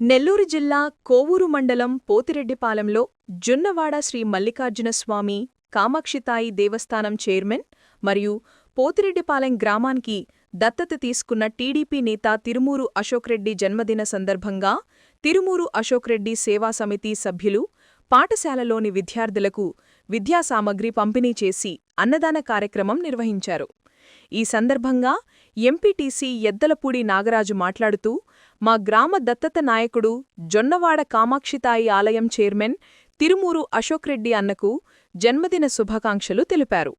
నెల్లూరు జిల్లా కోవూరు మండలం పోతిరెడ్డిపాలెంలో జున్నవాడ శ్రీ మల్లికార్జున స్వామి కామాక్షితాయి దేవస్థానం చైర్మన్ మరియు పోతిరెడ్డిపాలెం గ్రామానికి దత్తత తీసుకున్న టీడీపీ నేత తిరుమూరు అశోక్రెడ్డి జన్మదిన సందర్భంగా తిరుమూరు అశోక్రెడ్డి సేవా సమితి సభ్యులు పాఠశాలలోని విద్యార్థులకు విద్యాసామగ్రి పంపిణీ చేసి అన్నదాన కార్యక్రమం నిర్వహించారు. ఈ సందర్భంగా ఎంపీటీసీ ఎద్దలపూడి నాగరాజు మాట్లాడుతూ మా గ్రామ దత్తత నాయకుడు జొన్నవాడ కామాక్షితాయి ఆలయం చైర్మన్ తిరుమూరు అశోక్ రెడ్డి అన్నకు జన్మదిన శుభాకాంక్షలు తెలిపారు.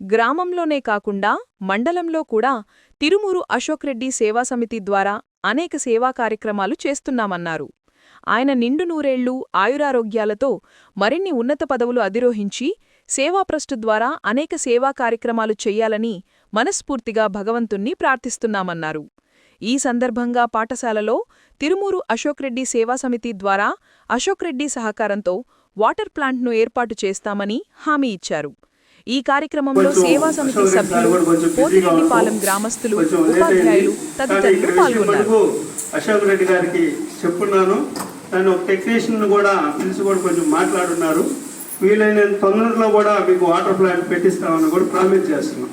గ్రామంలోనే కాకుండా మండలంలో కూడా తిరుమూరు అశోక్ రెడ్డి సేవా సమితి ద్వారా అనేక సేవా కార్యక్రమాలు చేస్తున్నామన్నారు. ఆయన నిండు నూరేళ్ళు ఆయురారోగ్యాలతో మరిన్ని ఉన్నత పదవులు అధిరోహించి సేవాప్రస్టు ద్వారా అనేక సేవా కార్యక్రమాలు చెయ్యాలని మనస్ఫూర్తిగా భగవంతుణ్ణి ప్రార్థిస్తున్నామన్నారు. ఈ సందర్భంగా పాఠశాలలో తిరుమూరు అశోక్ రెడ్డి సేవా సమితి ద్వారా అశోక్ రెడ్డి సహకారంతో వాటర్ ప్లాంట్ను ఏర్పాటు చేస్తామని హామీ ఇచ్చారు. ఈ కార్యక్రమంలో సేవా సమితి సభ్యులు పోతిరెడ్డిపాలెం గ్రామస్తులు ఉపాధ్యాయులు తదితరులు పాల్గొన్నారు. అశోక్ రెడ్డి గారికి చెప్పున్నాను. దాన్ని ఒక టెక్నీషియన్ కూడా పిలిచి కూడా కొంచెం మాట్లాడున్నారు. వీలైనంత తొందరలో కూడా మీకు వాటర్ ప్లాంట్ పెట్టిస్తామని కూడా ప్రామిస్ చేస్తున్నాం.